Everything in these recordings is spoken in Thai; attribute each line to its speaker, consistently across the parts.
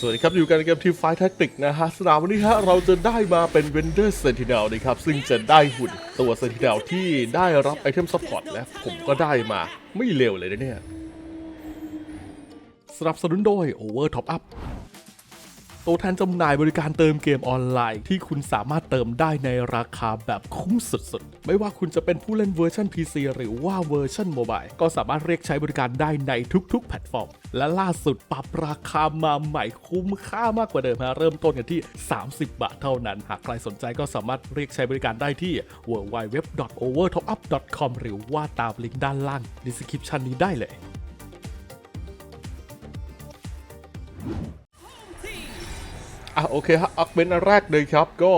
Speaker 1: สวัสดีครับ อยู่กันในเกมทีมไฟแท็กติกนะฮะสนามวันนี้ฮะเราจะได้มาเป็นเวนเดอร์เซนติเนลนะครับ ซึ่งจะได้หุ่นตัวเซนติเนลที่ได้รับไอเทมซัพพอร์ตและผมก็ได้มาไม่เร็วเลยนะเนี่ย สนับสนุนโดย Over Top Up ตัวแทนจำหน่ายบริการเติมเกมออนไลน์ ที่คุณสามารถเติมได้ในราคาแบบคุ้มสุดๆ ไม่ว่าคุณจะเป็นผู้เล่นเวอร์ชัน PC หรือว่าเวอร์ชันโมบายก็สามารถเรียกใช้บริการได้ในทุกๆ แพลตฟอร์ม และล่าสุดปรับราคามาใหม่คุ้มค่ามากกว่าเดิมฮะเริ่มต้นกันที่ 30 บาทเท่านั้น หากใครสนใจก็สามารถเรียกใช้บริการได้ที่ www.overtopup.com หรือว่าตามลิงก์ด้านล่าง description นี้ได้เลย อะโอเคฮะอักเบนอันแรกเลยครับ ก็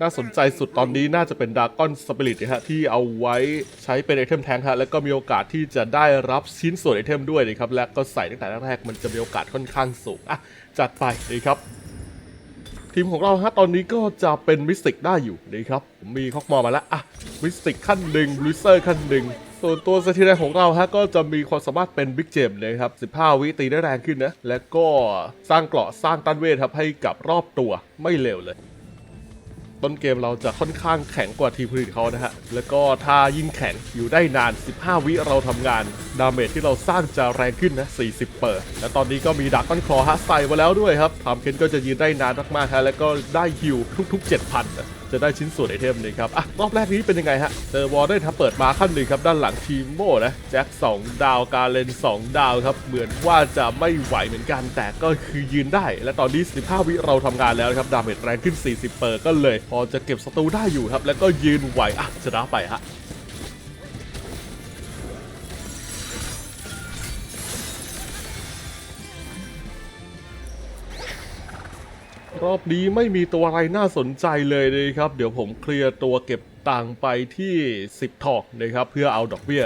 Speaker 1: น่าสนใจสุดตอนนี้น่าจะเป็นดากอนสปิริตนะฮะที่เอาไว้ใช้เป็นไอเทมแทงฮะแล้วก็มีโอกาสที่จะได้รับชิ้นส่วนไอเทมด้วยนะครับ และก็ใส่ตั้งแต่แรกๆมันจะมีโอกาสค่อนข้างสูงอะจัดไปเลยครับ ทีมของเราฮะตอนนี้ก็จะเป็นมิสติกได้อยู่นะครับผมมีคอกมอมาแล้วอะมิสติกขั้นหนึ่งบลูเซอร์ขั้นหนึ่ง ส่วนตัวสถิติของเราฮะก็จะมีความสามารถเป็นบิ๊กเจมเลยครับ 15 วิตีได้แรงขึ้นนะ และก็สร้างเกราะสร้างต้านเวทครับให้กับรอบตัวไม่เร็วเลย ต้นเกมเราจะค่อนข้างแข็งกว่าทีมผลิตเขานะฮะ แล้วก็ถ้ายิ่งแข็งอยู่ได้นาน 15 วิเราทำงาน ดาเมจที่เราสร้างจะแรงขึ้นนะ 40 เปอร์และตอนนี้ก็มีดักก้นคอฮะใส่มาแล้วด้วยครับทำเคนก็จะยืนได้นานมากๆฮะแล้วก็ได้ฮิวทุก ๆ 7,000นะ จะได้ชิ้นส่วนไอเทมเลยครับอะรอบแรกนี้เป็นยังไงฮะเจอวอร์ได้ทับเปิดมาขั้นหนึ่งครับด้านหลังทีมโม่นะแจ็ค2ดาวการเลน 2 ดาวครับเหมือนว่าจะไม่ไหวเหมือนกันแต่ก็คือยืนได้ และตอนนี้15วิเราทำงานแล้วครับดาเมจแรงขึ้น 40 เปอร์ก็เลย พอจะเก็บศัตรูได้อยู่ครับ แล้วก็ยืนไหวอะชนะไปฮะ รอบนี้ไม่มีตัวอะไรน่าสนใจเลยนะครับ เดี๋ยวผมเคลียร์ตัวเก็บตังไปที่ 10 ทอกนะครับ เพื่อเอาดอกเบี้ย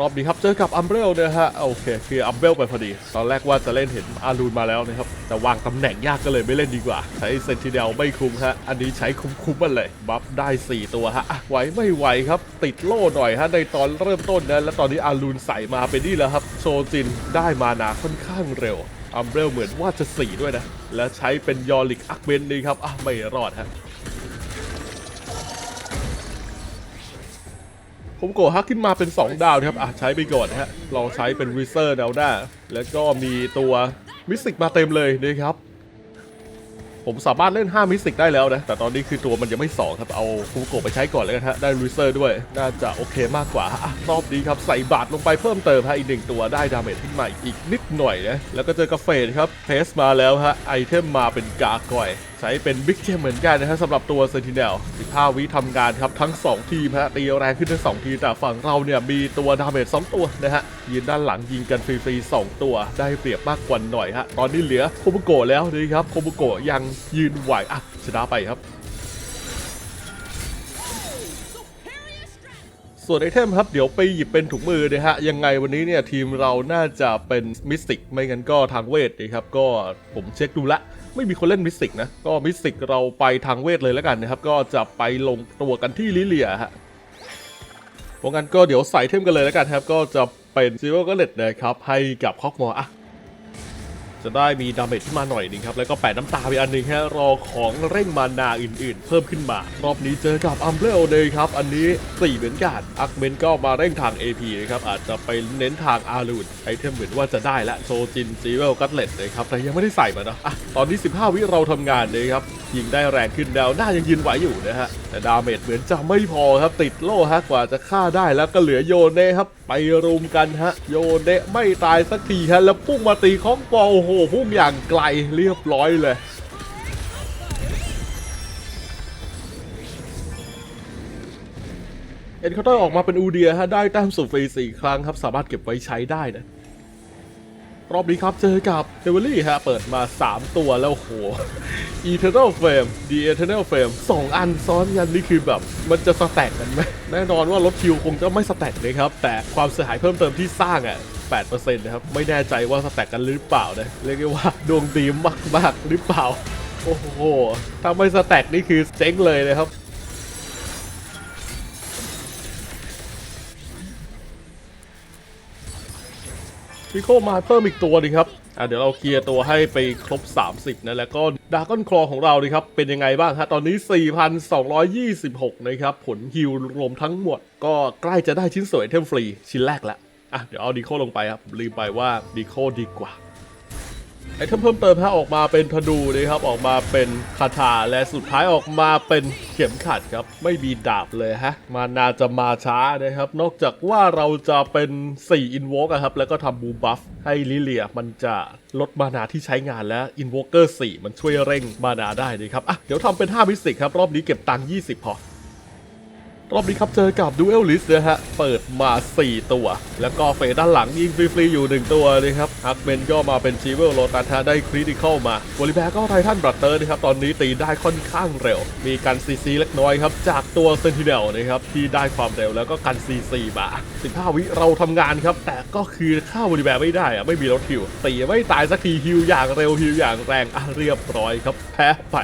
Speaker 1: รอบนี้ครับเจอกับอัมเบลนะฮะโอเคเคลียร์อัมเบลไปพอดี ตอนแรกว่าจะเล่นเห็นอารูนมาแล้วนะครับ แต่วางตำแหน่งยากก็เลยไม่เล่นดีกว่า ใช้เซนติเนลไม่คุ้มฮะอันนี้ใช้คุ้มๆมันเลยบัฟได้ 4 ตัวฮะอะไหวไม่ไหวครับ ติดโล่หน่อยฮะในตอนเริ่มต้นนะและตอนนี้อารูนใส่มาเป็นนี่แล้วครับโชจินได้มานาค่อนข้างเร็ว อัมเบลเหมือนว่าจะสีด้วยนะ และใช้เป็นยอริกอักเบนนี่ครับอะไม่รอดฮะผมโกฮักขึ้นมาเป็น 2 ดาวนะครับอะใช้ไปก่อนนะฮะลองใช้เป็นวิเซอร์แนวหน้า แล้วก็มีตัวมิสติกมาเต็มเลยนะครับ ผมสามารถเล่น 5 มิสติกได้แล้วนะ แต่ตอนนี้คือตัวมันยังไม่2ครับ เอาฟูโกะไปใช้ก่อนเลยกันฮะ ได้วิเซอร์ด้วย น่าจะโอเคมากกว่าอรอบนี้ครับ ใส่บาทลงไปเพิ่มเติมฮะ อีกหนึ่งตัวได้ดาเมจขึ้นมาอีกนิดหน่อยนะ แล้วก็เจอกาเฟสครับเพสมาแล้วฮะ ไอเทมมาเป็นกากอย ใช้เป็นบิ๊กเจมเหมือนกันนะฮะสำหรับตัวเซนติเนล15 วิทำงานครับทั้ง 2 ทีมฮะตีแรงขึ้นทั้ง 2 ทีแต่ฝั่งเราเนี่ยมีตัวดาเมจ2ตัวนะฮะยืนด้านหลังยิงกันฟรีๆ2ตัวได้เปรียบมากกว่าหน่อยฮะตอนนี้เหลือโคบุโกะแล้วนะครับโคบุโกะยังยืนไหวอะชนะไปครับส่วนไอเทมครับเดี๋ยวไปหยิบเป็นถุงมือนะฮะยังไงวันนี้เนี่ยทีมเราน่าจะเป็นมิสติกไม่งั้นก็ทางเวทนะครับก็ผมเช็คดูละ ไม่มีคนเล่นมิสติกนะ ก็มิสติกเราไปทางเวทเลยแล้วกันนะครับ ก็จะไปลงตัวกันที่ลิเลียฮะเพราะงั้นก็เดี๋ยวใส่เทมกันเลยแล้วกันครับ ก็จะเป็นซิลเวอร์ก็เล็ดนะครับให้กับคอกมออะ จะได้มีดาเมจขึ้นมาหน่อยนึงครับ แล้วก็แปะน้ำตาไปอันหนึงแค่รอของเร่งมานาอื่นๆ เพิ่มขึ้นมา รอบนี้เจอกับอัมเบลเลยครับ อันนี้4เหมือนกันอักเมนก็มาเร่งทาง AP นะครับ อาจจะไปเน้นทางอารูนไอเทมเหมือนว่าจะได้ละโซจินซีเวลกัตเลตเลยครับแต่ยังไม่ได้ใส่มาเนอะอะตอนนี้ 15 วิเราทำงานเลยครับยิงได้แรงขึ้นดาวหน้ายังยืนไหวอยู่นะฮะแต่ดาเมจเหมือนจะไม่พอครับติดโล่ฮะกว่าจะฆ่าได้แล้วก็เหลือโยเน่ครับไปรุมกันฮะโยเนะไม่ตายสักทีฮะแล้วพุ่งมาตีของปอโอ้โหหพุ่งอย่างไกลเรียบร้อยเลย เอ็นเคาน์เตอร์ออกมาเป็นอูเดียฮะได้แต้มสุดฟรีสี่ครั้งครับ สามารถเก็บไว้ใช้ได้นะ รอบนี้ครับเจอกับเดวิลลี่ฮะ เปิดมา 3 ตัวแล้วโห Eternal Flame The Eternal Flame 2อันซ้อนกันนี่คือแบบ มันจะสแต็กกันไหมแน่นอนว่ารถคิวคงจะไม่สแต็กเลยครับ แต่ความเสียหายเพิ่มเติมที่สร้างอะ 8%นะครับ ไม่แน่ใจว่าสแต็กกันหรือเปล่านะเรียกได้ว่าดวงดีมากๆหรือเปล่า โอ้โหถ้าไม่สแต็กนี่คือเจ๊งเลยนะครับอวิโคมาเพิ่มอีกตัวหนึงครับอะเดี๋ยวเราเคลียร์ตัวให้ไปครบ 30 นะ แล้วก็ดากอนคลอของเราดีครับ เป็นยังไงบ้างฮะตอนนี้ 4,226 นะครับ ผลฮิวรวมทั้งหมด ก็ใกล้จะได้ชิ้นสวนไอเทมฟรี ชิ้นแรกแล้ว อะเดี๋ยวเอาดีโคลงไปครับลืมไปว่าดีโคดีกว่าไอเทมเพิ่มเติมฮะออกมาเป็นธนูนะครับออกมาเป็นคาถาและสุดท้ายออกมาเป็นเข็มขัดครับ ไม่มีดาบเลยฮะ มานาจะมาช้านะครับ นอกจากว่าเราจะเป็น4 i n v o k e อะครับ แล้วก็ทำบูบัฟให้ลิเลียมันจะลดมานาที่ใช้งานและ Invoker 4 มันช่วยเร่งมานาได้นะครับอะเดี๋ยวทำเป็น 5 มิสิกครับ รอบนี้เก็บตังค์20 พอ รอบนี้ครับเจอกับ Duel List นะฮะ เปิดมา 4 ตัว แล้วก็เฟสด้านหลังยิงฟรีๆอยู่ 1 ตัวนะครับฮักเมนก็มาเป็นชีเวลโลตัสได้คริติคอลมาบลิแบก็ไททันบรัตเตอร์นะครับ ตอนนี้ตีได้ค่อนข้างเร็ว มีกันซีซีเล็กน้อยครับ จากตัวเซนติเนลนะครับที่ได้ความเร็วแล้วก็กันซีซีมา15 วิเราทำงานครับ แต่ก็คือฆ่าบลิแบไม่ได้อะไม่มีรถฮิวตีไม่ตายสักทีฮิวอย่างเร็วฮิวอย่างแรงอะเรียบร้อยครับแพ้ไป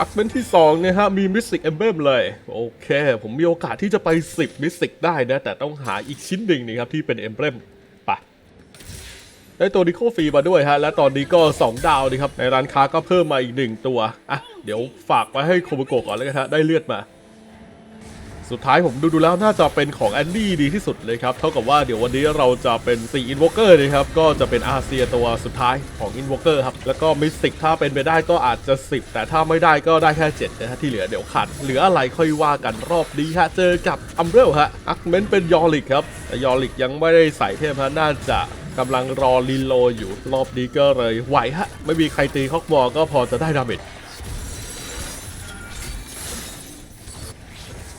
Speaker 1: อักเมนที่2เนี่ยฮะมีมิสติกเอมเบมเลย โอเค ผมมีโอกาสที่จะไป 10มิสติกได้นะ แต่ต้องหาอีกชิ้นหนึ่งนี่ครับที่เป็นเอมเบมไปได้ตัวดิโคฟรีมาด้วยฮะ และตอนนี้ก็ 2 ดาวนะครับในร้านค้าก็เพิ่มมาอีก 1 ตัว อะ เดี๋ยวฝากไว้ให้โคบโกก่อนแล้วกันฮะได้เลือดมา สุดท้ายผมดูดูแล้วน่าจะเป็นของแอนดี้ดีที่สุดเลยครับ เท่ากับว่าเดี๋ยววันนี้เราจะเป็น 4 Invoker นะครับ ก็จะเป็นอาเซียตัวสุดท้ายของ Invoker ครับ แล้วก็มิสติกถ้าเป็นไปได้ก็อาจจะ 10 แต่ถ้าไม่ได้ก็ได้แค่ 7 นะฮะ ที่เหลือเดี๋ยวขาดเหลืออะไรค่อยว่ากันรอบนี้ฮะ เจอกับอัมเบลฮะอักเมนเป็นยอริกครับแต่ยอริกยังไม่ได้ใส่เทพฮะน่าจะกำลังรอรีโลอยู่รอบนี้ก็เลยไหวฮะไม่มีใครตีคอกบอก็พอจะได้ดาเมจ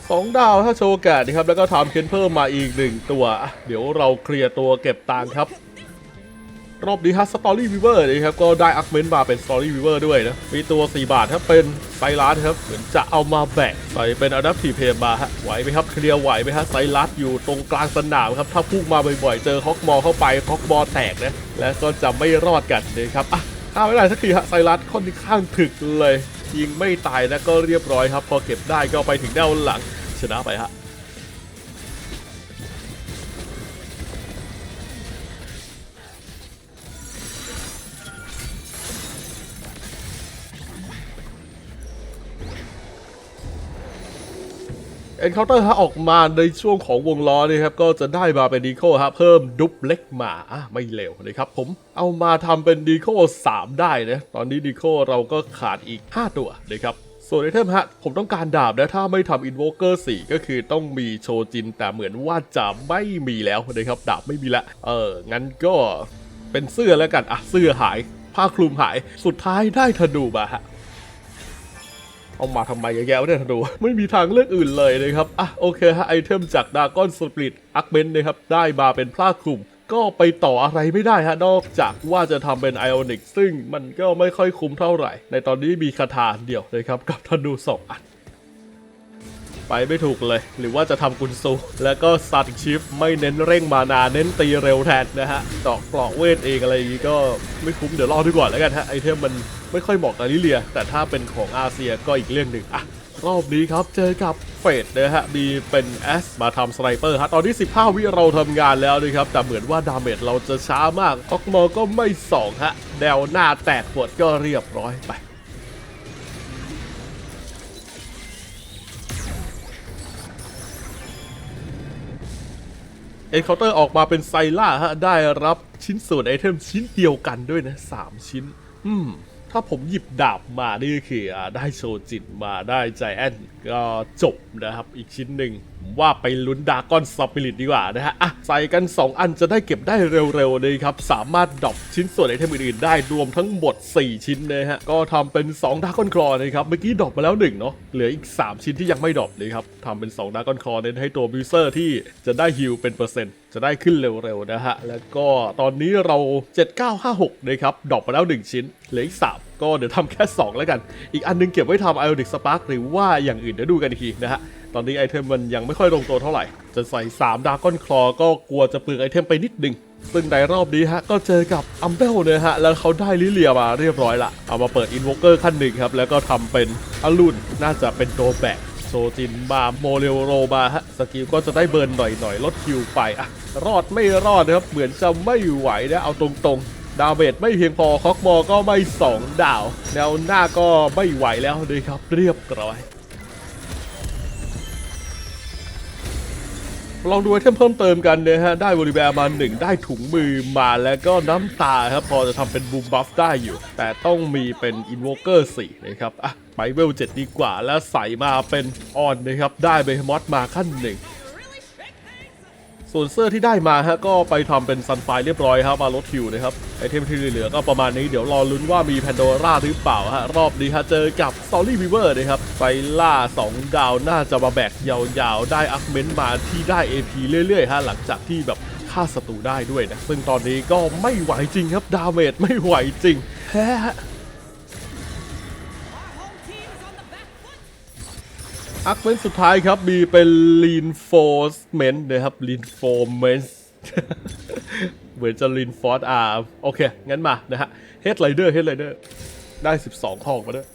Speaker 1: สองดาวถ้าโชว์แกะนะครับ แล้วก็ทำเคนเพิ่มมาอีกหนึ่งตัว เดี๋ยวเราเคลียร์ตัวเก็บตังครับ รอบนี้ฮะสตอรี่วิเวอร์นะครับ ก็ได้อักเมนมาเป็นสตอรี่วิเวอร์ด้วยนะ มีตัว 4 บาทครับเป็นไซรัสครับ เหมือนจะเอามาแบกใส่เป็นอดัพทีเพมาฮะไหวไหมครับ เคลียร์ไหวไหมฮะไซรัสอยู่ตรงกลางสนามครับ ถ้าพุ่งมาบ่อยๆ เจอฮอกมอเข้าไปฮอกมอแตกนะ และก็จะไม่รอดกันนะครับอะถ้าไม่ได้สักทีฮะไซรัสค่อนข้างถึกเลยยิงไม่ตายแล้วก็เรียบร้อยครับ พอเก็บได้ก็ไปถึงแนวหลัง ชนะไปฮะเอ็นเคาน์เตอร์ฮะออกมาในช่วงของวงล้อนี่ครับก็จะได้มาเป็นดีโคฮะเพิ่มดุบเล็กมาอะไม่เร็วนะครับผมเอามาทำเป็นดีโค3ได้นะตอนนี้ดีโคเราก็ขาดอีก 5 ตัวนะครับ ส่วนไอเทมฮะ ผมต้องการดาบนะถ้าไม่ทำอินโวเกอร์4ก็คือต้องมีโชจิน แต่เหมือนว่าจะไม่มีแล้วนะครับดาบไม่มีละ เออ งั้นก็เป็นเสื้อแล้วกัน อะ เสื้อหาย ผ้าคลุมหายสุดท้ายได้ธนูมาฮะเอามาทำไมเยอะแยะวะเนี่ยธนูไม่มีทางเลือกอื่นเลยนะครับ อะ โอเคฮะไอเทมจากดากอนสปริตอักเบนนะครับได้มาเป็นผ้าคลุม ก็ไปต่ออะไรไม่ได้ฮะนอกจากว่าจะทำเป็นไอออนิกซึ่งมันก็ไม่ค่อยคุ้มเท่าไหร่ ในตอนนี้มีคาถาเดียวนะครับกับธนูสองอัน ไปไม่ถูกเลย หรือว่าจะทำกุนซู แล้วก็สตาร์ชิฟไม่เน้นเร่งมานาเน้นตีเร็วแทนนะฮะดอกปลอกเวทเองอะไรอย่างงี้ก็ไม่คุ้มเดี๋ยวรอดูก่อนแล้วกันฮะไอเทมมันไม่ค่อยเหมาะกับลิเลีย แต่ถ้าเป็นของอาเซียก็อีกเรื่องหนึ่งอะรอบนี้ครับเจอกับ ฟดนะฮะ มีเป็นแอสมาทำสไนเปอร์ฮะ ตอนที่ 15 วิเราทำงานแล้วนะครับ แต่เหมือนว่าดาเมจเราจะช้ามากออกมอก็ไม่ส่องฮะ แนวหน้าแตกปวดก็เรียบร้อยไปเอ็นเคาน์เตอร์ออกมาเป็นไซล่าฮะ ได้รับชิ้นส่วนไอเทมชิ้นเดียวกันด้วยนะ 3 ชิ้น อืม ถ้าผมหยิบดาบมานี่คืออ่าได้โชจิตมาได้ใจแอนก็จบนะครับอีกชิ้นหนึ่ง ผมว่าไปลุ้นดากอนสปิริตดีกว่านะฮะอะใส่กัน 2 อันจะได้เก็บได้เร็วๆเลยครับ สามารถดรอปชิ้นส่วนไอเทมอื่นๆได้รวมทั้งหมด 4 ชิ้นนะฮะ ก็ทำเป็น 2ดากอนคลอนะครับ เมื่อกี้ดรอปมาแล้ว1เนาะ เหลืออีก 3 ชิ้นที่ยังไม่ดรอปเลยครับทำเป็น 2ดากอนคลอเน้นให้ตัวบิวเซอร์ที่จะได้ฮิลเป็นเปอร์เซ็นต์จะได้ขึ้นเร็วๆนะฮะ แล้วก็ตอนนี้เรา 7956นะครับดรอปมาแล้ว 1 ชิ้น เหลืออีก 3 ก็เดี๋ยวทำแค่ 2 แล้วกัน อีกอันนึงเก็บไว้ทำไอออนิกสปาร์กหรือว่าอย่างอื่นเดี๋ยวดูกันอีกทีนะฮะ ตอนนี้ไอเทมมันยังไม่ค่อยลงตัวเท่าไหร่ จะใส่ 3 ดาก้อนคลอก็กลัวจะเปลืองไอเทมไปนิดนึง ซึ่งในรอบนี้ฮะ ก็เจอกับอัมเบลเนี่ยฮะ แล้วเขาได้ลิเลียมาเรียบร้อยละ เอามาเปิดอินโวเกอร์ขั้นหนึ่งครับ แล้วก็ทำเป็นอรุณน่าจะเป็นตัวแบกโซจินมาโมเรลโรมาฮะสกิลก็จะได้เบิร์นหน่อยๆ ลดคิวไปอะรอดไม่รอดนะครับ เหมือนจะไม่ไหวนะเอาตรงๆ ดาวเมจไม่เพียงพอคอกมอก็ไม่ 2 ดาว แนวหน้าก็ไม่ไหวแล้วเลยครับ เรียบร้อย ลองดูไอเทมเพิ่มเติมกันนะฮะ ได้บริแวร์มาหนึ่งได้ถุงมือมาแล้วก็น้ำตาครับ พอจะทำเป็นบูมบัฟได้อยู่ แต่ต้องมีเป็นอินโวเกอร์สี่นะครับ อะ ไปเวลเจ็ดดีกว่าแล้วใส่มาเป็นออนนะครับ ได้เบฮมอสมาขั้นหนึ่ง ส่วนเสื้อที่ได้มาฮะก็ไปทำเป็นซันไฟเรียบร้อยครับมาลดคิวนะครับไอเทมที่เหลือก็ประมาณนี้เดี๋ยวรอลุ้นว่ามีแพนโดร่าหรือเปล่าฮะรอบนี้ฮะเจอกับ s อรี่วีเวอร์นะครับไปล่า 2 ดาวน่าจะมาแบกยาวๆ ได้อัพเมนต์มาที่ได้ AP เรื่อยๆฮะหลังจากที่แบบฆ่าศัตรูได้ด้วยนะซึ่งตอนนี้ก็ไม่ไหวจริงครับดาเมจไม่ไหวจริงแฮะ อักเมนสุดท้ายครับมีเป็น reinforcement นะครับ reinforcement เหมือนจะ reinforce อ่าโอเค งั้นมานะฮะ head rider head rider ได้ 12ทองมาด้วย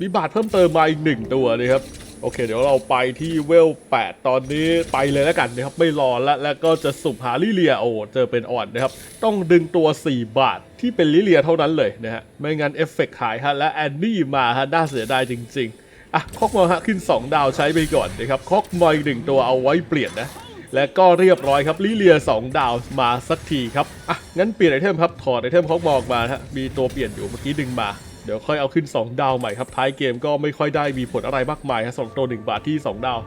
Speaker 1: มีบาทเพิ่มเติมมาอีกหนึ่งตัวนะครับโอเค เดี๋ยวเราไปที่เวล 8 ตอนนี้ไปเลยแล้วกันนะครับ ไม่รอแล้วแล้วก็จะสุ่มหาลิเลียโอ้เจอเป็นอ่อนนะครับ ต้องดึงตัว 4 บาทที่เป็นลิเลียเท่านั้นเลยนะฮะไม่งั้นเอฟเฟกต์หายฮะและแอนนี่มาฮะน่าเสียดายจริง ๆ อะคอกมอยฮะขึ้น 2 ดาวใช้ไปก่อนนะครับคอกมอยหนึ่งตัวเอาไว้เปลี่ยนนะ และก็เรียบร้อยครับลิเลีย 2 ดาวมาสักทีครับอะงั้นเปลี่ยนไอเทมครับถอดไอเทมคอกมอออกมาฮะมีตัวเปลี่ยนอยู่เมื่อกี้ดึงมาเดี๋ยวค่อยเอาขึ้น 2 ดาวใหม่ครับท้ายเกมก็ไม่ค่อยได้มีผลอะไรมากมายฮะสองตัว1บาทที่ 2 ดาว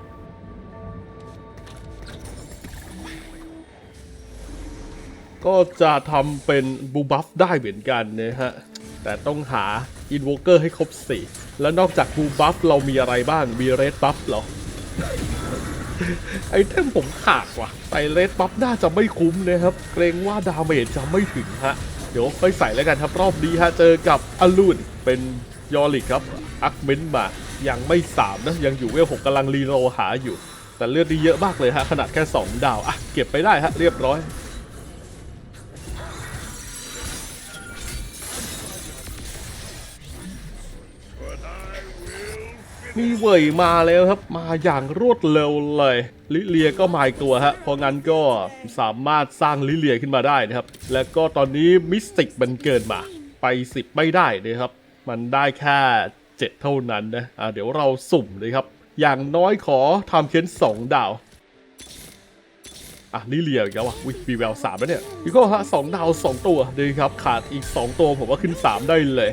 Speaker 1: ก็จะทำเป็นบูบัฟได้เหมือนกันนะฮะ แต่ต้องหา อินโวเกอร์ให้ครบ4แล้วนอกจากบูบัฟเรามีอะไรบ้าง มีเรดบัฟเหรอ ไอเทมผมขาดว่ะ ใส่เรดบัฟน่าจะไม่คุ้มนะครับ เกรงว่าดาเมจจะไม่ถึงฮะ เดี๋ยวค่อยใส่แล้วกันครับรอบนี้ฮะ เจอกับอลูนเป็นยอริกครับอักเมนต์มา ยังไม่3นะ ยังอยู่เวลหกกำลังรีโลหาอยู่ แต่เลือดดีเยอะมากเลยฮะ ขนาดแค่ 2 ดาว อะ เก็บไปได้ฮะ เรียบร้อย มีเว่ยมาแล้วครับ มาอย่างรวดเร็วเลย ลิเลียก็มาอีกตัวฮะเพราะงั้นก็สามารถสร้างลิเลียขึ้นมาได้นะครับ แล้วก็ตอนนี้มิสติกมันเกินมา ไป 10 ไม่ได้นะครับ มันได้แค่7เท่านั้นนะอะเดี๋ยวเราสุ่มเลยครับ อย่างน้อยขอทำเค้น2 ดาวอะลิเลียอีกแล้วอะวิปีแววสามแล้วเนี่ยพี่ก็ฮะสองดาว2ตัวดีครับ ขาดอีก2ตัวผมว่าขึ้น3ได้เลย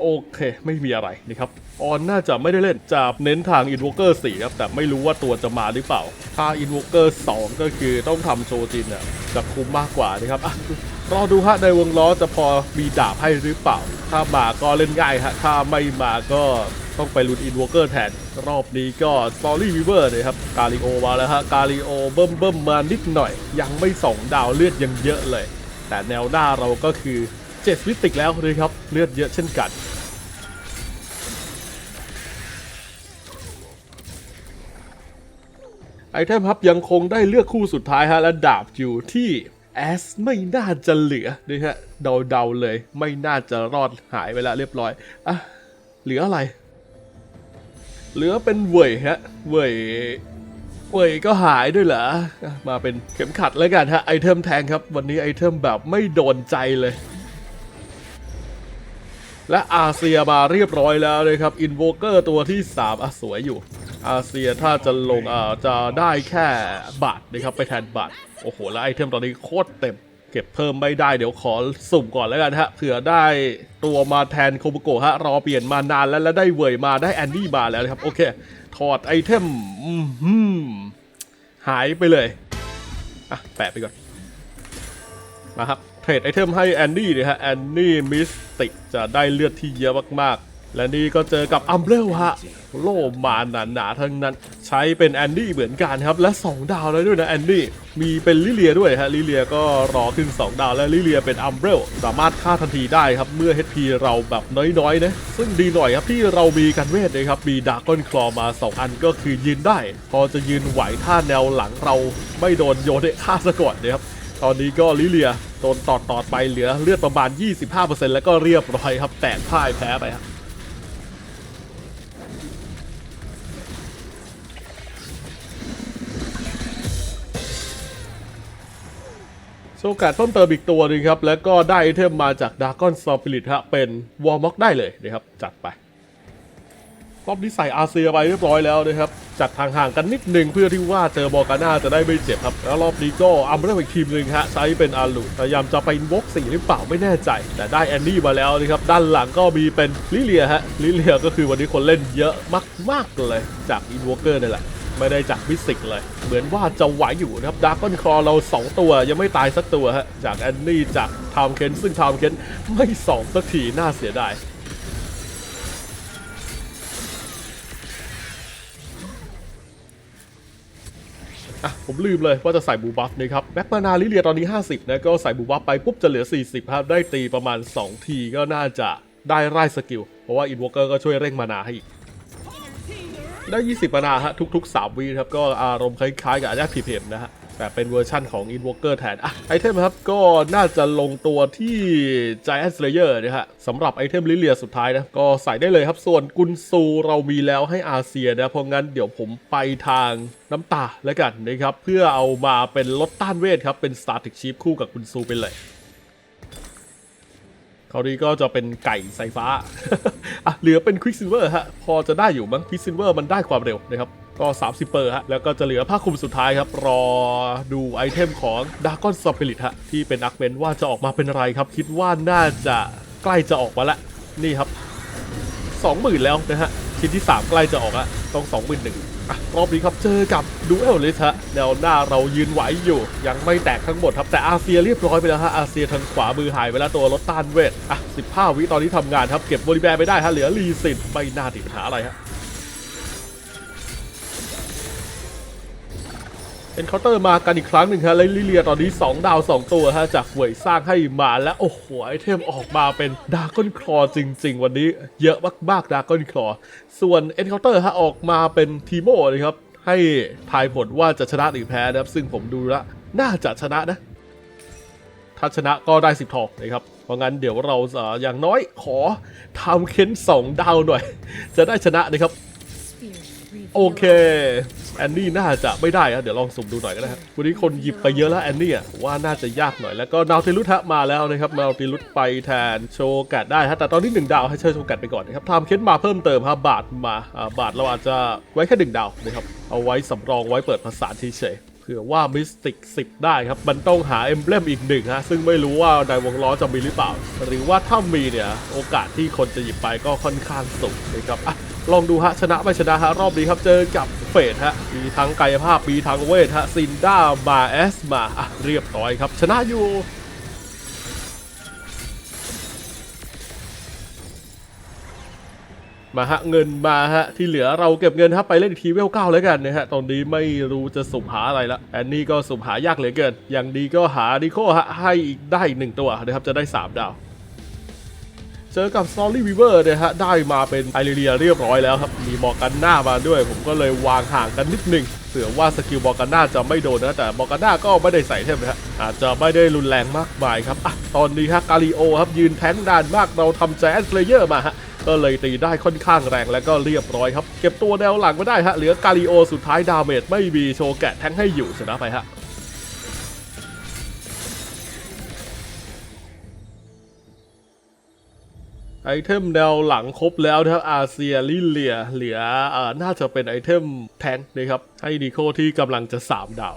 Speaker 1: โอเคไม่มีอะไรนะครับออนน่าจะไม่ได้เล่นจะเน้นทาง Invoker 4ครับแต่ไม่รู้ว่าตัวจะมาหรือเปล่า ถ้า Invoker 2ก็คือต้องทำโชจินอะจะคุ้มมากกว่านะครับอะรอดูฮะในวงล้อจะพอมีดาบให้หรือเปล่า ถ้ามาก็เล่นง่ายฮะถ้าไม่มาก็ต้องไปลุ้น Invoker แทน รอบนี้ก็ Story Weaver นะครับ กาลิโอมาแล้วฮะ กาลิโอเบิ่มเบิ่มมานิดหน่อย ยังไม่สองดาวเลือดยังเยอะเลย แต่แนวหน้าเราก็คือ 7วิติกแล้วเลยครับ เลือดเยอะเช่นกันไอเทมครับยังคงได้เลือกคู่สุดท้ายฮะและดาบอยู่ที่แอสไม่น่าจะเหลือนะฮะเดาๆเลย ไม่น่าจะรอดหายไปแล้วเรียบร้อยอะเหลืออะไร เหลือเป็นเว่ยฮะเว่ยเว่ยก็หายด้วยเหรอมาเป็นเข็มขัดแล้วกันฮะไอเทมแทงครับ วันนี้ไอเทมแบบไม่โดนใจเลย และอาเซียมาเรียบร้อยแล้วเลยครับอินโวเกอร์ตัวที่ 3อะสวยอยู่ อาเซียถ้าจะลงอ่าจะได้แค่บาทนะครับไปแทนบาทโอ้โห แล้วไอเทมตอนนี้โคตรเต็ม เก็บเพิ่มไม่ได้เดี๋ยวขอสุ่มก่อนแล้วกันฮะเผื่อได้ตัวมาแทนโคบุโกะฮะรอเปลี่ยนมานานแล้วแล้วได้เวยมาได้แอนดี้มาแล้วนะครับโอเค ถอดไอเทมหายไปเลยอะแปะไปก่อนมาครับ รดไอเทมให้แอนนี่นะฮะแอนนี่มิสติกจะได้เลือดที่เยอะมากๆ และนี่ก็เจอกับอัมเบลฮะโล่มาหนาๆทั้งนั้น ใช้เป็นแอนดี้เหมือนกันครับและ 2 ดาวแล้วด้วยนะแอนดี้มีเป็นลิเลียด้วยฮะลิเลียก็รอขึ้น 2 ดาวและลิเลียเป็นอัมเบลสามารถฆ่าทันทีได้ครับเมื่อ HP เราแบบน้อยๆนะซึ่งดีหน่อยครับที่เรามีกันเวทนะครับมีดาร์กอนคลอมา 2 อันก็คือยืนได้ พอจะยืนไหวถ้าแนวหลังเราไม่โดนโยนได้ฆ่าซะก่อนนะครับตอนนี้ก็ลิเลีย โดนตอดตอดไปเหลือเลือดประมาณ 25%แล้วก็เรียบร้อยครับ แตกพ่ายแพ้ไปครับโอกาสเพิ่มเติมอีกตัวนึงครับ แล้วก็ได้ไอเทมมาจากดาร์กอนสปิริตฮะเป็นวอร์ม็อกได้เลยนะครับ จัดไป รอบนี้ใส่อาเซียไปเรียบร้อยแล้วนะครับ จัดทางห่างกันนิดหนึ่งเพื่อที่ว่าเจอบอร์กาน่าจะได้ไม่เจ็บครับ แล้วรอบนี้ก็อัมเบอร์อีกทีมหนึ่งฮะใช้เป็นอาลูพยายามจะไปวอกสี่หรือเปล่าไม่แน่ใจ แต่ได้แอนนี่มาแล้วนะครับ ด้านหลังก็มีเป็นลิเลียฮะลิเลียก็คือวันนี้คนเล่นเยอะมากๆเลยจากอินวอเกอร์นี่แหละไม่ได้จากมิสิกเลย เหมือนว่าจะไหวอยู่นะครับดาร์กอนคอเรา 2 ตัวยังไม่ตายสักตัวฮะจากแอนนี่จากทามเคนซึ่งทามเคนไม่สองสักทีน่าเสียดาย อะผมลืมเลยว่าจะใส่บูบัฟนะครับแบ็กมานาลิเลียตอนนี้ 50นะก็ใส่บูบัฟไปปุ๊บจะเหลือ 40ครับได้ตีประมาณ 2 ทีก็น่าจะได้ไร่สกิล เพราะว่าอินวอเกอร์ก็ช่วยเร่งมานาให้อีก ได้ 20มานาฮะทุก ๆ 3วีครับก็อารมณ์คล้ายๆกับอาญาพีเพมนะฮะ แต่เป็นเวอร์ชั่นของ Invoker แทนอะไอเทมครับก็น่าจะลงตัวที่ Giant Slayer นะฮะสำหรับไอเทมลิเลียสุดท้ายนะ ก็ใส่ได้เลยครับส่วนกุนซูเรามีแล้วให้อาเซียนะเพราะงั้นเดี๋ยวผมไปทางน้ำตาแล้วกันนะครับ เพื่อเอามาเป็นลดต้านเวทครับ เป็น Static Chip คู่กับกุนซูไปเลย คราวนี้ก็จะเป็นไก่สายฟ้าอะเหลือเป็นควิกซิลเวอร์ฮะ พอจะได้อยู่มั้งควิกซิลเวอร์มันได้ความเร็วนะครับ ก็ 30 เปอร์ฮะ แล้วก็จะเหลือผ้าคลุมสุดท้ายครับ รอดูไอเทมของดากอนสปิริตฮะ ที่เป็นอักเมนว่าจะออกมาเป็นอะไรครับ คิดว่าน่าจะใกล้จะออกมาละ นี่ครับ 20,000 แล้วนะฮะ ชิ้นที่ 3 ใกล้จะออกละต้อง 21,000อะ รอบนี้ครับเจอกับดูเอลลิสฮะแนวหน้าเรายืนไหวอยู่ ยังไม่แตกทั้งหมดครับ แต่อาเซียเรียบร้อยไปแล้วฮะอาเซียทางขวามือหายไปแล้วตัวรถต้านเวทอะ15 วิตอนนี้ทำงานครับเก็บบริแบร์ไปได้ฮะเหลือลีสินไม่น่าติดปัญหาอะไรฮะ เอ็นเคาน์เตอร์มากันอีกครั้งหนึ่งฮะแล้วลิเลียตอนนี้ 2 ดาว 2 ตัวฮะจากหวยสร้างให้มาและโอ้โหไอเทมออกมาเป็นดาร์กอนคลอจริง ๆ วันนี้เยอะมากๆดาร์กอนคลอ ส่วนเอ็นเคาน์เตอร์ฮะออกมาเป็นทีโมนะครับให้ทายผลว่าจะชนะหรือแพ้นะครับ ซึ่งผมดูแล้วน่าจะชนะนะ ถ้าชนะก็ได้สิบทองนะครับเพราะงั้นเดี๋ยวเราจะอย่างน้อยขอทำเค้นสองดาวหน่อย จะได้ชนะนะครับ โอเค แอนนี่น่าจะไม่ได้อะเดี๋ยวลองสุ่มดูหน่อยก็ได้ครับวันนี้คนหยิบไปเยอะแล้วแอนนี่อะว่าน่าจะยากหน่อยแล้วก็นาวติลุทะมาแล้วนะครับนาวติลุทไปแทนโชกัดได้ฮะแต่ตอนนี้หนึ่งดาวให้เชิญโชกัดไปก่อนนะครับทำเค้นมาเพิ่มเติมครับาทมาอ่าบาทเราอาจจะไว้แค่หนึ่งดาวนะครับเอาไว้สำรองไว้เปิดภาษาทีเฉยเผื่อว่ามิสติก10 ได้ครับ มันต้องหาเอมเบลมอีกหนึ่งฮะ ซึ่งไม่รู้ว่าในวงล้อจะมีหรือเปล่า หรือว่าถ้ามีเนี่ย โอกาสที่คนจะหยิบไปก็ค่อนข้างสูงนะครับอะ ลองดูฮะชนะไม่ชนะฮะรอบนี้ครับเจอกับเฟดฮะมีทั้งกายภาพมีทั้งเวทฮะซินด้ามาแอสมาอะเรียบร้อยครับ ชนะอยู่มาฮะเงินมาฮะที่เหลือเราเก็บเงินครับไปเล่นทีเวลเก้าแล้วกันนะฮะตอนนี้ไม่รู้จะสุ่มหาอะไรละแอนนี่ก็สุ่มหายากเหลือเกิน อย่างดีก็หาดิโคฮะให้อีกได้อีกหนึ่งตัวนะครับจะได้ 3 ดาว จอกับ Story Weaver เนี่ยฮะได้มาเป็นไอเรียเรียบร้อยแล้วครับ มีมอกันหน้ามาด้วย ผมก็เลยวางห่างกันนิดหนึงเผื่อว่าสกิลมอกันหน้าจะไม่โดนนะ แต่มอกันหน้าก็ไม่ได้ใส่เทมนะฮะอาจจะไม่ได้รุนแรงมากมายครับอะตอนนี้ฮะกาลิโอครับยืนแทงค์นานมากเราทำแจนเลเยอร์มาฮะก็เลยตีได้ค่อนข้างแรงแล้วก็เรียบร้อยครับ เก็บตัวแนวหลังไม่ได้ฮะเหลือกาลิโอสุดท้ายดาเมจไม่มีโชว์แกะแทงให้อยู่ชนะไปฮะ ไอเทมแนวหลังครบแล้วนะครับอาเซียลิเลียเหลือเอ่อน่าจะเป็นไอเทมแทงค์นะครับ ให้ดีโคที่กำลังจะ 3 ดาว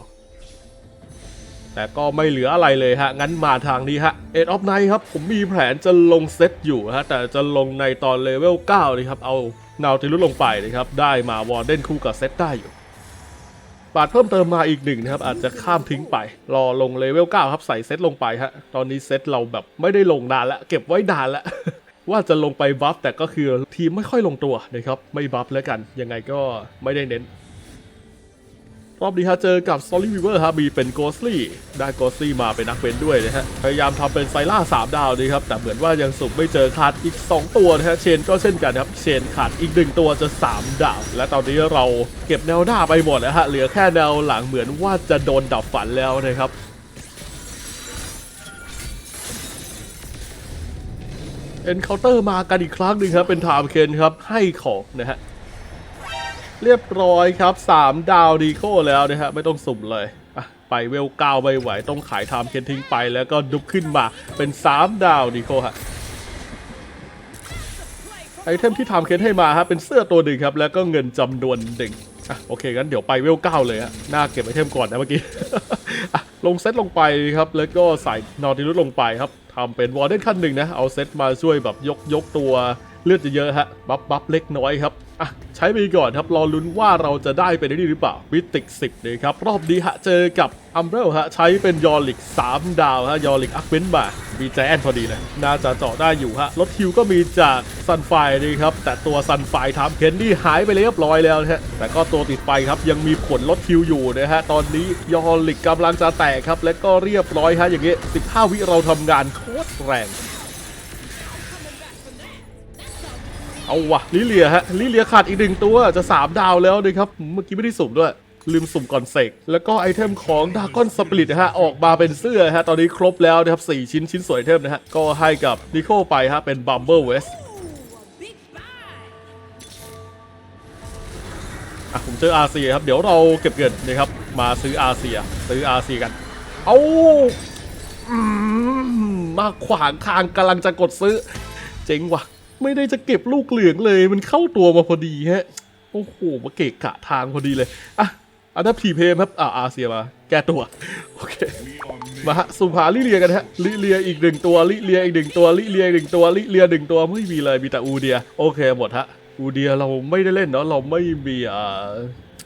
Speaker 1: แต่ก็ไม่เหลืออะไรเลยฮะ งั้นมาทางนี้ฮะเอ็ดออฟไนครับ ผมมีแผนจะลงเซตอยู่ฮะ แต่จะลงในตอนเลเวล9นะครับ เอานาวติลุลงไปนะครับ ได้มาวอร์เดนคู่กับเซตได้อยู่บาทเพิ่มเติมมาอีกหนึ่งนะครับ อาจจะข้ามทิ้งไป รอลงเลเวล9ครับใส่เซตลงไปฮะตอนนี้เซตเราแบบไม่ได้ลงนานล้วเก็บไว้นานล้ว ว่าจะลงไปบัฟแต่ก็คือทีมไม่ค่อยลงตัวนะครับ ไม่บัฟแล้วกัน ยังไงก็ไม่ได้เน้น รอบนี้ฮะเจอกับ s o l i w e a v e r ฮะมีเป็น g h o s t l y ได้ g h o s t l y มาเป็นนักเป็นด้วยนะฮะ พยายามทำเป็นไซล่า 3 ดาวดีครับ แต่เหมือนว่ายังสุ่มไม่เจอขาดอีก 2 ตัวนะฮะ เชนก็เช่นกันครับ เชนขาดอีก 1 ตัวจะ 3 ดาว และตอนนี้เราเก็บแนวหน้าไปหมดแล้วฮะเหลือแค่แนวหลังเหมือนว่าจะโดนดับฝันแล้วนะครับ เอ็นเคาน์เตอร์มากันอีกครั้งหนึ่งครับ เป็นไทม์เคนครับให้ของนะฮะ เรียบร้อยครับ 3 ดาวดีโคแล้วนะฮะ ไม่ต้องสุ่มเลยไปเวลเก้าไม่ไหว ต้องขายไทม์เคนทิ้งไปแล้วก็ดุบขึ้นมาเป็น 3 ดาวดีโคฮะไอเทมที่ทำเคนให้มาฮะเป็นเสื้อตัวหนึ่งครับ แล้วก็เงินจำนวนหนึ่งอะโอเคงั้นเดี๋ยวไปเวลเก้าเลยฮะหน่าเก็บไอเทมก่อนนะเมื่อกี้ลงเซตลงไปครับ แล้วก็ใส่นอติลุสลงไปครับทำเป็นวอร์เดนขั้นหนึ่งนะ เอาเซตมาช่วยแบบยกยกตัว เลือดจะเยอะฮะ บัฟบัฟเล็กน้อยครับอะใช้ไปก่อนครับ รอลุ้นว่าเราจะได้ไปได้ดีหรือเปล่า วิติก10เลยครับ รอบนี้ฮะ เจอกับอัมเบรลฮะ ใช้เป็นยอริก 3 ดาวฮะ ยอริกอักเบนมา มีแจแอนพอดีเลย น่าจะเจาะได้อยู่ฮะ รถฮิวก็มีจากซันไฟนี่ครับ แต่ตัวซันไฟทำเคนดี้หายไปเรียบร้อยแล้วนะฮะ แต่ก็ตัวติดไฟครับ ยังมีผลลดฮิวอยู่นะฮะ ตอนนี้ยอริกกำลังจะแตกครับ และก็เรียบร้อยฮะ อย่างเงี้ย15 วิเราทำงานโคตรแรง เอาวะลิเลียฮะลิเลียขาดอีกหนึ่งตัวจะ3ดาวแล้วเลยครับเมื่อกี้ไม่ได้สุ่มด้วยลืมสุ่มก่อนเสก แล้วก็ไอเทมของดากอนสปริตนะฮะ ออกมาเป็นเสื้อฮะ ตอนนี้ครบแล้วนะครับ 4 ชิ้นชิ้นสวยไอเทมนะฮะ ก็ให้กับนิโคไปฮะ เป็นบัมเบิลเวสอะ ผมเจออาเซียครับ เดี๋ยวเราเก็บเงินนะครับ มาซื้ออาเซีย ซื้ออาเซียกัน เอาอืมมาขวางทางกำลังจะกดซื้อ เจ๋งว่ะ ไม่ได้จะเก็บลูกเหลืองเลย มันเข้าตัวมาพอดีฮะ โอ้โห มาเกะกะทางพอดีเลย อะอันดับทีเพมครับ อ่าอาเซียมา แก้ตัว โอเค มาฮะ สุ่มหาลิเลียกันฮะ ลิเลียอีกหนึ่งตัว ลิเลียอีกหนึ่งตัว ลิเลียอีกหนึ่งตัว ลิเลียหนึ่งตัว ไม่มีเลยมีแต่อูเดีย โอเค หมดฮะ อูเดียเราไม่ได้เล่นเนาะ เราไม่มีอ่า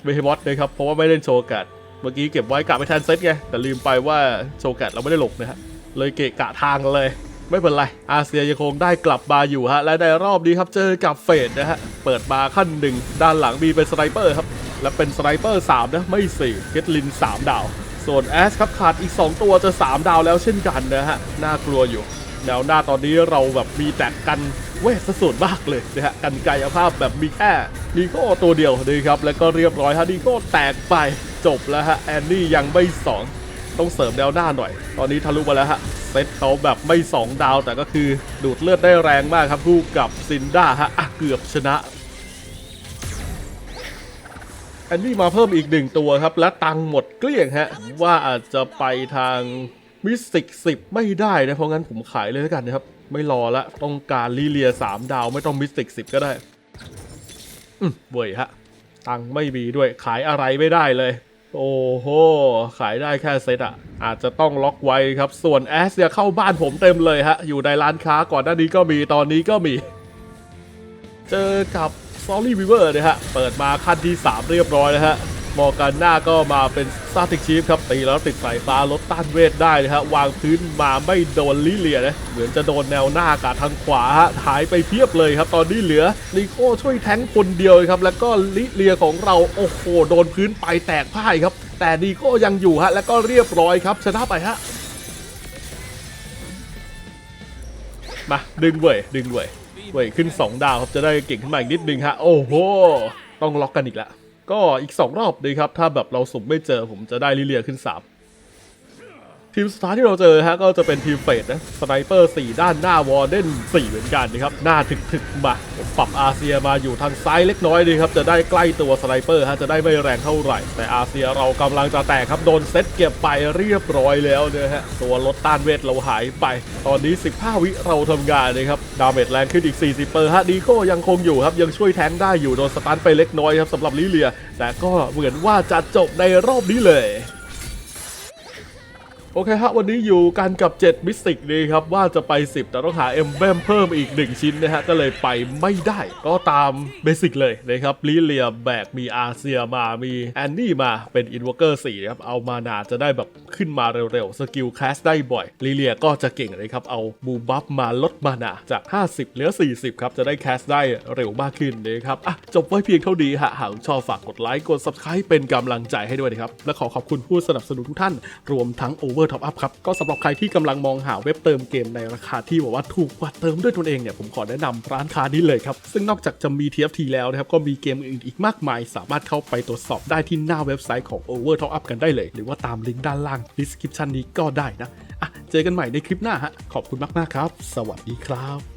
Speaker 1: เวเฮมอสนะครับ เพราะว่าไม่เล่นโชกัดเมื่อกี้เก็บไว้กะไปแทนเซตไง แต่ลืมไปว่าโชกัดเราไม่ได้หลบนะฮะ เลยเกะกะทางเลย ไม่เป็นไร อาเซียยังคงได้กลับมาอยู่ฮะ และในรอบนี้ครับเจอกับเฟดนะฮะ เปิดมาขั้นหนึ่ง ด้านหลังมีเป็นสไนเปอร์ครับ และเป็นสไนเปอร์ 3 นะ ไม่4เกตลิน 3 ดาว ส่วนแอสครับขาดอีก 2 ตัวจะ 3 ดาวแล้วเช่นกันนะฮะ น่ากลัวอยู่ แนวหน้าตอนนี้เราแบบมีแต่กันเวทส่วนมากเลยนะฮะ กันกายภาพแบบมีแค่ดีโก้ตัวเดียวนะครับ แล้วก็เรียบร้อยฮะดีโก้แตกไปจบแล้วฮะแอนนี่ยังไม่สองต้องเสริมแนวหน้าหน่อย ตอนนี้ทะลุมาแล้วฮะ เซตเขาแบบไม่ 2 ดาว แต่ก็คือดูดเลือดได้แรงมากครับคู่กับซินด้าฮะเกือบชนะแอนนี้มาเพิ่มอีกหนึ่งตัวครับ และตังหมดเกลี้ยงฮะ ว่าอาจจะไปทางมิสติกสิบไม่ได้นะ เพราะงั้นผมขายเลยแล้วกันนะครับ ไม่รอละ ต้องการลีเลีย3ดาวไม่ต้องมิสติกสิบก็ได้ อืมเว้ยฮะ ตังไม่มีด้วยขายอะไรไม่ได้เลย โอ้โห ขายได้แค่เซตอะอาจจะต้องล็อกไว้ครับ ส่วนแอสเนี่ยเข้าบ้านผมเต็มเลยฮะ อยู่ในร้านค้าก่อนหน้านี้ก็มีตอนนี้ก็มี เจอกับซอลลี่วิเวอร์นะฮะ เปิดมาขั้นที่ 3 เรียบร้อยแล้วฮะ มอร์กันหน้าก็มาเป็นซาติกชีฟครับตีแล้วติดสายฟ้าลดต้านเวทได้นะฮะวางพื้นมาไม่โดนลิเลียนะเหมือนจะโดนแนวหน้ากาทางขวาฮะหายไปเพียบเลยครับ ตอนนี้เหลือลิโก้ช่วยแทงคนเดียวครับ แล้วก็ลิเลียของเราโอ้โหโดนพื้นไปแตกพ่ายครับ แต่ดีโก้ยังอยู่ฮะแล้วก็เรียบร้อยครับชนะไปฮะมาดึงเว้ยดึงเว้ยเว้ยขึ้น 2 ดาวครับจะได้เก่งขึ้นมาอีกนิดนึงฮะโอ้โหต้องล็อกกันอีกแล้ว ก็อีก 2 รอบดีครับ ถ้าแบบเราสุ่มไม่เจอผมจะได้ลิเลียขึ้น 3 ทีมสุดท้ายที่เราเจอฮะก็จะเป็นทีมเฟดนะสไนเปอร์4ด้านหน้าวอร์เดน4เหมือนกันนะครับ หน้าถึกๆมาปรับอาเซียมาอยู่ทางซ้ายเล็กน้อยดีครับ จะได้ใกล้ตัวสไนเปอร์ฮะจะได้ไม่แรงเท่าไหร่ แต่อาเซียเรากำลังจะแตกครับ โดนเซตเก็บไปเรียบร้อยแล้วนะฮะตัวลดต้านเวทเราหายไป ตอนนี้ 15 วิเราทำงานนะครับดาเมจแรงขึ้นอีก 40เปอร์ฮะดีโก้ยังคงอยู่ครับยังช่วยแทงได้อยู่โดนสตันไปเล็กน้อยครับสำหรับลิเลีย แต่ก็เหมือนว่าจะจบในรอบนี้เลย โอเคฮะวันนี้อยู่กันกับ 7 มิสติกดีครับ ว่าจะไป 10 แต่ต้องหาเอ็มเบมเพิ่มอีก 1 ชิ้นนะฮะ ก็เลยไปไม่ได้ ก็ตามเบสิกเลยนะครับลิเลียแบกมีอาเซียมา มีแอนนี่มาเป็นอินวอร์เกอร์4นะครับ เอามานาจะได้แบบขึ้นมาเร็วๆ สกิลแคสได้บ่อยลิเลียก็จะเก่งเลยครับ เอาบูบัฟมาลดมานาจาก 50 เหลือ 40 ครับ จะได้แคสได้เร็วมากขึ้นนะครับอะจบไว้เพียงเท่านี้ฮะหากชอบฝากกดไลค์กด subscribe เป็นกำลังใจให้ด้วยนะครับและขอขอบคุณผู้สนับสนุนทุกท่านรวมทั้ง Over Top Up ครับ ก็สำหรับใครที่กำลังมองหาเว็บเติมเกมในราคาที่บอกว่าถูกกว่าเติมด้วยตนเองเนี่ยผมขอแนะนำร้านค้านี้เลยครับ ซึ่งนอกจากจะมี TFT แล้วนะครับ ก็มีเกมอื่นอีกมากมาย สามารถเข้าไปตรวจสอบได้ที่หน้าเว็บไซต์ของ Over Top Up กันได้เลย หรือว่าตามลิงก์ด้านล่าง description นี้ก็ได้นะอะเจอกันใหม่ในคลิปหน้าฮะขอบคุณมากๆครับ สวัสดีครับ